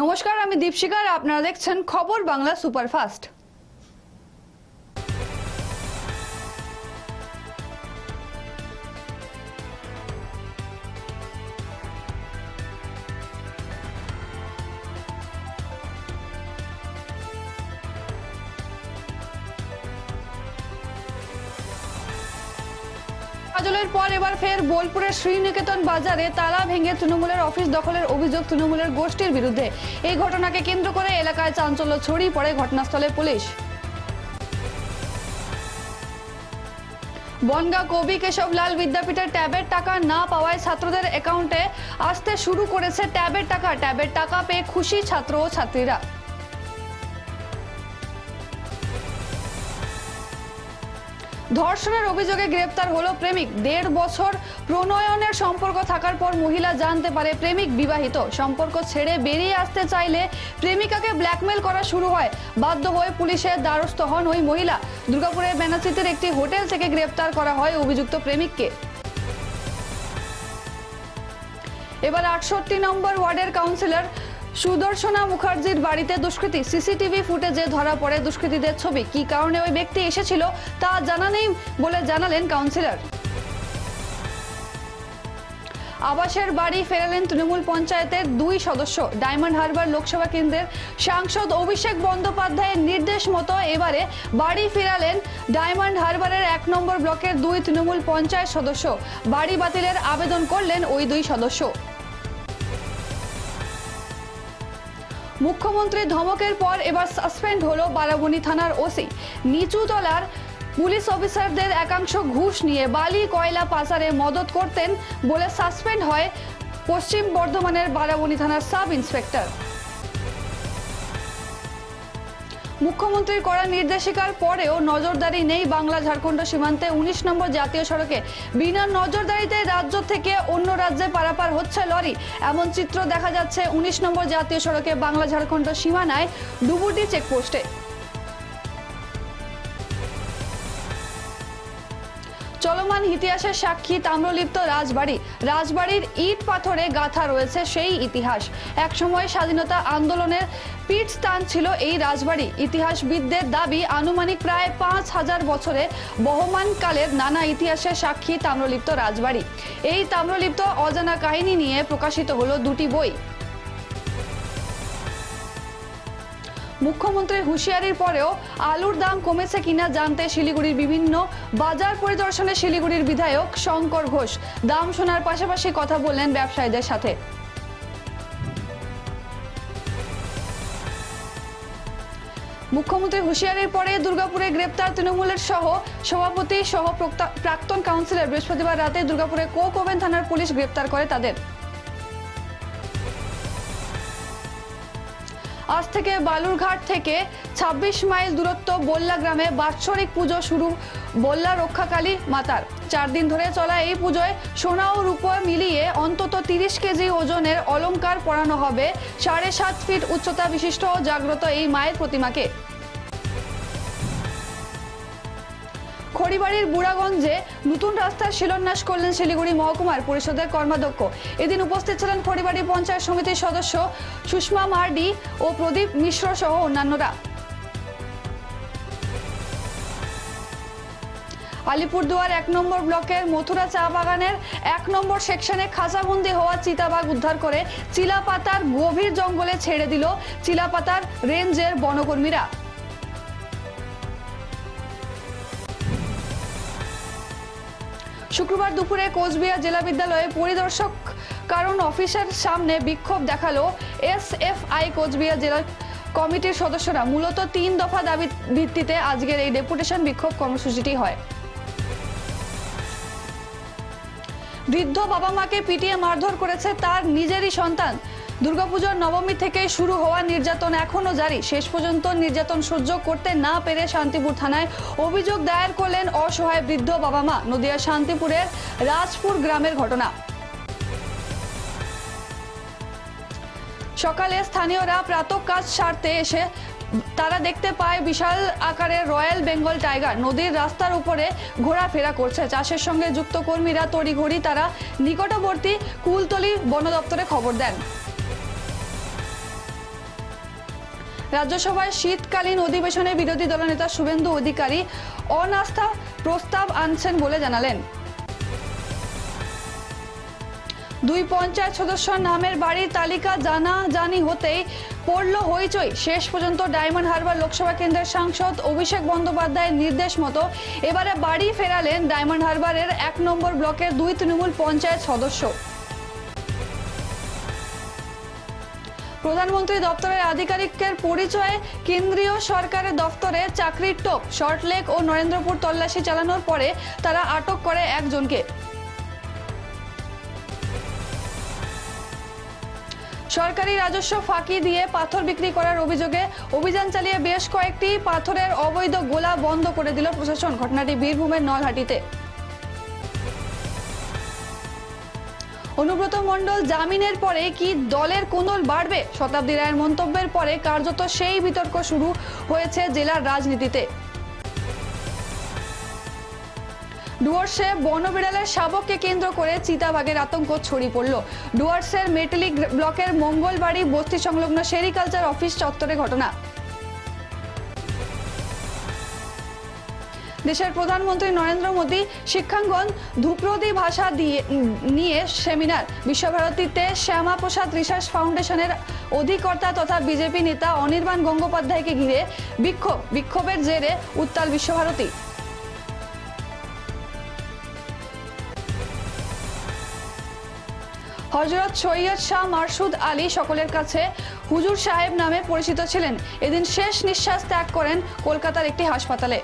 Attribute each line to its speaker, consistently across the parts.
Speaker 1: নমস্কার আমি দীপশিকার। আপনারা দেখছেন খবর বাংলা সুপারফাস্ট। কাজলের পর এবার ফের বোলপুরের শ্রীনিকেতন বাজারে তালা ভেঙে তৃণমূলের অফিস দখলের অভিযোগ তৃণমূলের গোষ্ঠীর বিরুদ্ধে। এই ঘটনাকে কেন্দ্র করে এলাকায় চাঞ্চল্য ছড়িয়ে পড়ে ঘটনাস্থলে পুলিশ। বনগাঁ কবি কেশবলাল বিদ্যাপীঠের ট্যাবের টাকা না পাওয়ায় ছাত্রদের অ্যাকাউন্টে আসতে শুরু করেছে ট্যাবের টাকা। ট্যাবের টাকা পেয়ে খুশি ছাত্র ও ছাত্রীরা। ধর্ষণের অভিযোগে গ্রেপ্তার হলো প্রেমিক। দেড় বছর প্রণয়নের সম্পর্ক থাকার পর মহিলা জানতে পারে প্রেমিক বিবাহিত। সম্পর্ক ছেড়ে বেরিয়ে আসতে চাইলে প্রেমিকাকে ব্ল্যাকমেল করা শুরু হয়। বাধ্য হয়ে পুলিশের দ্বারস্থ হন ওই মহিলা। দুর্গাপুরের বেনাচিতের একটি হোটেল থেকে গ্রেপ্তার করা হয় অভিযুক্ত প্রেমিককে। এবার আটষট্টি নম্বর ওয়ার্ডের কাউন্সিলর সুদর্শনা মুখার্জির বাড়িতে দুষ্কৃতী। সিসিটিভি ফুটেজে ধরা পড়ে দুষ্কৃতীদের ছবি। কি কারণে ওই ব্যক্তি এসেছিল তা জানা নেই বলে জানালেন কাউন্সিলর। আবাসের বাড়ি ফেরালেন তৃণমূল পঞ্চায়েতের দুই সদস্য। ডায়মন্ড হারবার লোকসভা কেন্দ্রের সাংসদ অভিষেক বন্দ্যোপাধ্যায়ের নির্দেশ মতো এবারে বাড়ি ফেরালেন ডায়মন্ড হারবারের এক নম্বর ব্লকের দুই তৃণমূল পঞ্চায়েত সদস্য। বাড়ি বাতিলের আবেদন করলেন ওই দুই সদস্য। মুখ্যমন্ত্রীর ধমকের পর এবার সাসপেন্ড হলো বারাবণী থানার ওসি। নিচু তলার পুলিশ অফিসারদের একাংশ ঘুষ নিয়ে বালি কয়লা পাচারে মদত করতেন বলে সাসপেন্ড হয় পশ্চিম বর্ধমানের বারাবণী থানার সাব ইন্সপেক্টর মুখ্যমন্ত্রীর করা নির্দেশিকার পরেও নজরদারি নেই বাংলা ঝাড়খণ্ড সীমান্তে। উনিশ নম্বর জাতীয় সড়কে বিনা নজরদারিতে রাজ্য থেকে অন্য রাজ্যে পারাপার হচ্ছে লরি। এমন চিত্র দেখা যাচ্ছে উনিশ নম্বর জাতীয় সড়কে বাংলা ঝাড়খণ্ড সীমানায় ডুবুটি চেকপোস্টে চলমান ইতিহাসের সাক্ষী তাম্রলিপ্ত রাজবাড়ি। রাজবাড়ির ইট পাথরে গাথা রয়েছে সেই ইতিহাস। একসময় স্বাধীনতা আন্দোলনের পীঠস্থান ছিল এই রাজবাড়ি। ইতিহাসবিদদের দাবি, আনুমানিক প্রায় পাঁচ হাজার বছরে বহমান কালের নানা ইতিহাসের সাক্ষী তাম্রলিপ্ত রাজবাড়ি। এই তাম্রলিপ্ত অজানা কাহিনী নিয়ে প্রকাশিত হলো দুটি বই। মুখ্যমন্ত্রীর হুঁশিয়ারির পরেও আলুর দাম কমেছে কিনা জানতে শিলিগুড়ির বিভিন্ন বাজার পরিদর্শনে শিলিগুড়ির বিধায়ক শঙ্কর ঘোষ। দাম শোনার পাশাপাশি কথা বললেন ব্যবসায়ীদের সাথে। মুখ্যমন্ত্রী হুঁশিয়ারির পরে দুর্গাপুরে গ্রেপ্তার তৃণমূলের সহ সভাপতি সহ প্রক্তা- প্রাক্তন কাউন্সিলর বৃহস্পতিবার রাতে দুর্গাপুরে কোক ওভেন থানার পুলিশ গ্রেপ্তার করে তাদের। আজ থেকে বালুরঘাট থেকে ২৬ মাইল দূরত্ব বল্লা গ্রামে বাৎসরিক পুজো শুরু বল্লা রক্ষাকালী মাতার। চার দিন ধরে চলা এই পুজোয় সোনা ও রূপো মিলিয়ে অন্তত তিরিশ কেজি ওজনের অলঙ্কার পরানো হবে। সাড়ে সাত ফিট উচ্চতা বিশিষ্ট জাগ্রত এই মায়ের প্রতিমাকে। খড়িবাড়ির বুড়াগঞ্জে নতুন রাস্তার শিলান্যাস করলেন শিলিগুড়ি মহকুমার পরিষদের কর্মাধ্যক্ষ। এদিন উপস্থিত ছিলেন খড়িবাড়ি পঞ্চায়েত সমিতির সদস্য সুষমা মার্ডি ও প্রদীপ মিশ্র সহ অন্যান্যরা। আলিপুরদুয়ার এক নম্বর ব্লকের মথুরা চা বাগানের এক নম্বর সেকশনে খাঁচাবন্দি হওয়া চিতাবাঘ উদ্ধার করে চিলাপাতার গভীর জঙ্গলে ছেড়ে দিল চিলাপাতার রেঞ্জের বনকর্মীরা। শুক্রবার দুপুরে কোচবিহার জেলা বিদ্যালয়ে পরিদর্শক কারণ অফিসের সামনে বিক্ষোভ দেখাল এসএফআই কোচবিহার জেলা কমিটির সদস্যরা। মূলত তিন দফা দাবি ভিত্তিতে আজকের এই ডেপুটেশন বিক্ষোভ কর্মসূচিটি হয়। বৃদ্ধ বাবা মাকে পিটিয়ে মারধর করেছে তার নিজেরই সন্তান। দুর্গাপুজোর নবমী থেকে শুরু হওয়া নির্যাতন এখনও জারি। শেষ পর্যন্ত নির্যাতন সহ্য করতে না পেরে শান্তিপুর থানায় অভিযোগ দায়ের করলেন অসহায় বৃদ্ধ বাবা মা, নদিয়া শান্তিপুরের রাজপুর গ্রামের ঘটনা। সকালে স্থানীয়রা প্রাতঃ কাজ সারতে এসে তারা দেখতে পায় বিশাল আকারের রয়্যাল বেঙ্গল টাইগার। নদীর রাস্তার উপরে ঘোরাফেরা করছে। চাষের সঙ্গে যুক্ত কর্মীরা তড়িঘড়ি তারা নিকটবর্তী কুলতলি বন দপ্তরে খবর দেন। রাজ্যসভায় শীতকালীন অধিবেশনে বিরোধী দলনেতা শুভেন্দু অধিকারী অনাস্থা প্রস্তাব আনছেন বলে জানালেন। দুই পঞ্চায়েত সদস্যর নামের বাড়ির তালিকা জানা জানি হতেই পড়ল হইচই। শেষ পর্যন্ত ডায়মন্ড হারবার লোকসভা কেন্দ্রের সাংসদ অভিষেক বন্দ্যোপাধ্যায়ের নির্দেশ মতো এবারে বাড়ি ফেরালেন ডায়মন্ড হারবারের এক নম্বর ব্লকের দুই তৃণমূল পঞ্চায়েত সদস্য। প্রধানমন্ত্রী দপ্তরের আধিকারিকের পরিচয়ে কেন্দ্রীয় সরকারের দপ্তরে চাকরির টোপ শর্টলেক ও নরেন্দ্রপুর তল্লাশি চালানোর পরে তারা আটক করে একজনকে। সরকারি রাজস্ব ফাঁকি দিয়ে পাথর বিক্রি করার অভিযোগে অভিযান চালিয়ে বেশ কয়েকটি পাথরের অবৈধ গোলা বন্ধ করে দিল প্রশাসন। ঘটনাটি বীরভূমের নলহাটিতে। অনুব্রত মণ্ডল, জামিনের পরে কি দলের কোন্দল বাড়বে? শতাব্দী রায়ের মন্তব্যের পরে কার্যত সেই বিতর্ক শুরু হয়েছে জেলার রাজনীতিতে। ডুয়ার্সে বনবিড়ালের শাবককে কেন্দ্র করে চিতাবাঘের আতঙ্ক ছড়িয়ে পড়ল। ডুয়ার্সের মেটালি ব্লকের মঙ্গলবাড়ি বস্তি সংলগ্ন সেরিকালচার অফিস চত্বরে ঘটনা। দেশের প্রধানমন্ত্রী নরেন্দ্র মোদী শিক্ষাঙ্গন ধ্রুপদী ভাষা দিয়ে নিয়ে সেমিনার। বিশ্বভারতীতে শ্যামা প্রসাদ রিসার্চ ফাউন্ডেশনের অধিকর্তা তথা বিজেপি নেতা অনির্বাণ গঙ্গোপাধ্যায়কে ঘিরে বিক্ষোভ বিক্ষোভের জেরে উত্তাল বিশ্বভারতী। হজরত সৈয়দ শাহ মারসুদ আলী সকলের কাছে হুজুর সাহেব নামে পরিচিত ছিলেন। এদিন শেষ নিঃশ্বাস ত্যাগ করেন কলকাতার একটি হাসপাতালে।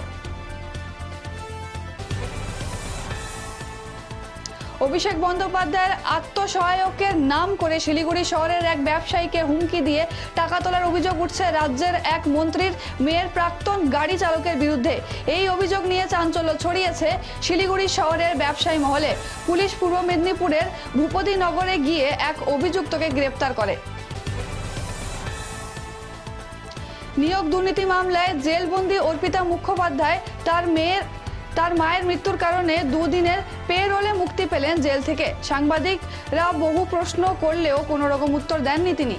Speaker 1: অভিষেক বন্দ্যোপাধ্যায়ের আত্মসহায়কের নাম করে শিলিগুড়ি শহরের এক ব্যবসায়ীকে হুমকি দিয়ে টাকা তোলার অভিযোগ উঠছে রাজ্যের এক মন্ত্রীর মেয়ের প্রাক্তন গাড়ি চালকের বিরুদ্ধে। এই অভিযোগ নিয়ে চাঞ্চল্য ছড়িয়েছে শিলিগুড়ি শহরের ব্যবসায়ী মহলে। পুলিশ পূর্ব মেদিনীপুরের ভূপতিনগরে গিয়ে এক অভিযুক্তকে গ্রেপ্তার করে। নিয়োগ দুর্নীতি মামলায় জেলবন্দি অর্পিতা মুখোপাধ্যায় তার মেয়ের তার মায়ের মৃত্যুর কারণে দুদিনের পে রোলে মুক্তি পেলেন জেল থেকে। সাংবাদিকরা বহু প্রশ্ন করলেও কোনো রকম উত্তর দেননি তিনি।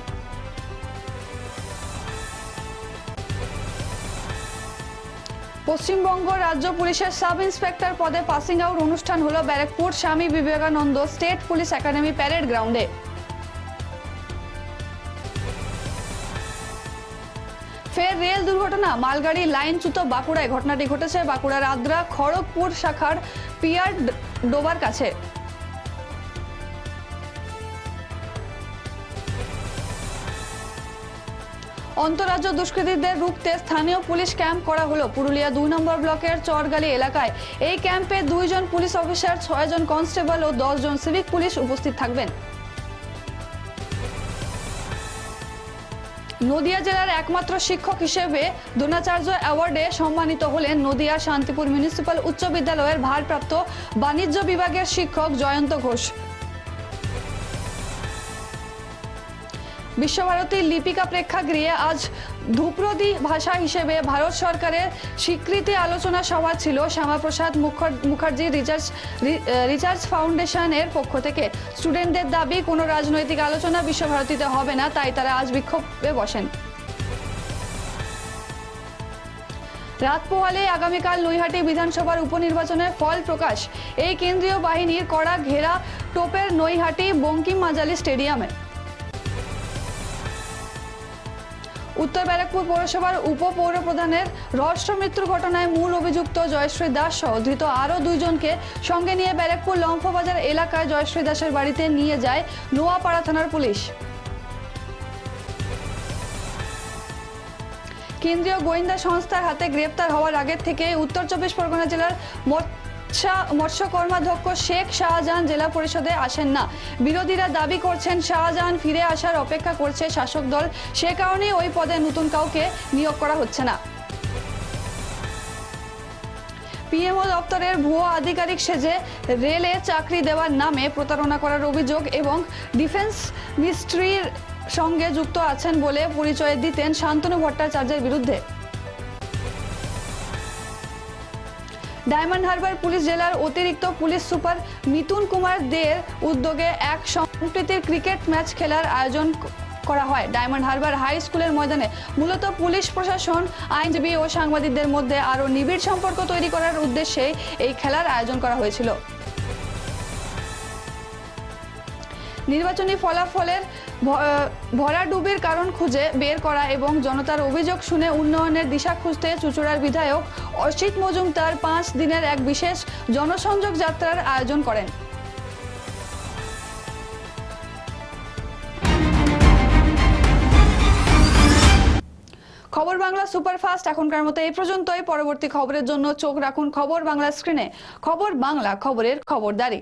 Speaker 1: পশ্চিমবঙ্গ রাজ্য পুলিশের সাব ইন্সপেক্টর পদে পাসিং আউট অনুষ্ঠান হলো Barrackpore Swami Vivekananda state police academy parade গ্রাউন্ডে। ফের রেল দুর্ঘটনা। মালগাড়ি লাইনচ্যুত বাঁকুড়ায় ঘটনাটি ঘটেছে। বাঁকুড়ার আদ্রা খড়গপুর শাখার পিয়ার ডোবার কাছে। অন্তরাজ্য দুষ্কৃতীদের রুখতে স্থানীয় পুলিশ ক্যাম্প করা হলো। পুরুলিয়া দুই নম্বর ব্লকের চরগালি এলাকায়। এই ক্যাম্পে দুইজন পুলিশ অফিসার, ছয়জন কনস্টেবল ও দশজন সিভিক পুলিশ উপস্থিত থাকবেন। নদিয়া জেলার একমাত্র শিক্ষক হিসেবে দ্রোণাচার্য অ্যাওয়ার্ডে সম্মানিত হলেন নদিয়া শান্তিপুর মিউনিসিপ্যাল উচ্চ বিদ্যালয়ের ভারপ্রাপ্ত বাণিজ্য বিভাগের শিক্ষক জয়ন্ত ঘোষ। বিশ্বভারতীর লিপিকা প্রেক্ষাগৃহে আজ ধ্রুপদী ভাষা হিসেবে ভারত সরকারের স্বীকৃতি আলোচনা সভা ছিল। শ্যামাপ্রসাদ মুখার- মুখার্জি রিসার্চ রিসার্চ ফাউন্ডেশনের পক্ষ থেকে। স্টুডেন্টদের দাবি, কোনো রাজনৈতিক আলোচনা বিশ্বভারতীতে হবে না, তাই তারা আজ বিক্ষোভে বসেন। রাত পোহালে আগামীকাল নৈহাটি বিধানসভার উপনির্বাচনের ফল প্রকাশ। এই কেন্দ্রীয় বাহিনীর কড়া ঘেরা টোপের নৈহাটি বঙ্কিম মাজালি স্টেডিয়ামে। উত্তর ব্যারাকপুর পৌরসভার উপপৌর প্রধানের রহস্য মৃত্যুর ঘটনায় মূল অভিযুক্ত জয়শ্রী দাস সহ ধৃত আরও দুইজনকে সঙ্গে নিয়ে ব্যারাকপুর লম্ফবাজার এলাকায় জয়শ্রী দাসের বাড়িতে নিয়ে যায় নোয়াপাড়া থানার পুলিশ। কেন্দ্রীয় গোয়েন্দা সংস্থার হাতে গ্রেপ্তার হওয়ার আগের থেকে উত্তর চব্বিশ পরগনা জেলার মৎস্য- মৎস্য কর্মাধ্যক্ষ শেখ শাহজাহান জেলা পরিষদে আসেন না। বিরোধীরা দাবি করছেন শাহজাহান ফিরে আসার অপেক্ষা করছে শাসক দল। সে কারণে ওই পদে নতুন কাউকে নিয়োগ করা হচ্ছে না। পিএমও দপ্তরের ভুয়ো আধিকারিক সেজে রেলে চাকরি দেওয়ার নামে প্রতারণা করার অভিযোগ এবং ডিফেন্স মিনিস্ট্রির সঙ্গে যুক্ত আছেন বলে পরিচয় দিতেন শান্তনু ভট্টাচার্যের বিরুদ্ধে। ডায়মন্ড হারবার পুলিশ জেলার অতিরিক্ত পুলিশ সুপার মিতুন কুমার দের উদ্যোগে এক সম্প্রীতির ক্রিকেট ম্যাচ খেলার আয়োজন করা হয়। ডায়মন্ড হারবার হাই স্কুলের ময়দানে মূলত পুলিশ প্রশাসন, আইনজীবী ও সাংবাদিকদের মধ্যে আরও নিবিড় সম্পর্ক তৈরি করার উদ্দেশ্যে এই খেলার আয়োজন করা হয়েছিল। নির্বাচনী ফলাফলের ভরাডুবির কারণ খুঁজে বের করা এবং জনতার অভিযোগ শুনে উন্নয়নের দিশা খুঁজতে চুচুড়ার বিধায়ক অসিত মজুমদার পাঁচ দিনের এক বিশেষ জনসংযোগ যাত্রার আয়োজন করেন। খবর বাংলা সুপারফাস্ট এখনকার মতো এই পর্যন্তই। পরবর্তী খবরের জন্য চোখ রাখুন খবর বাংলা স্ক্রিনে। খবর বাংলা খবরের খবরদারি।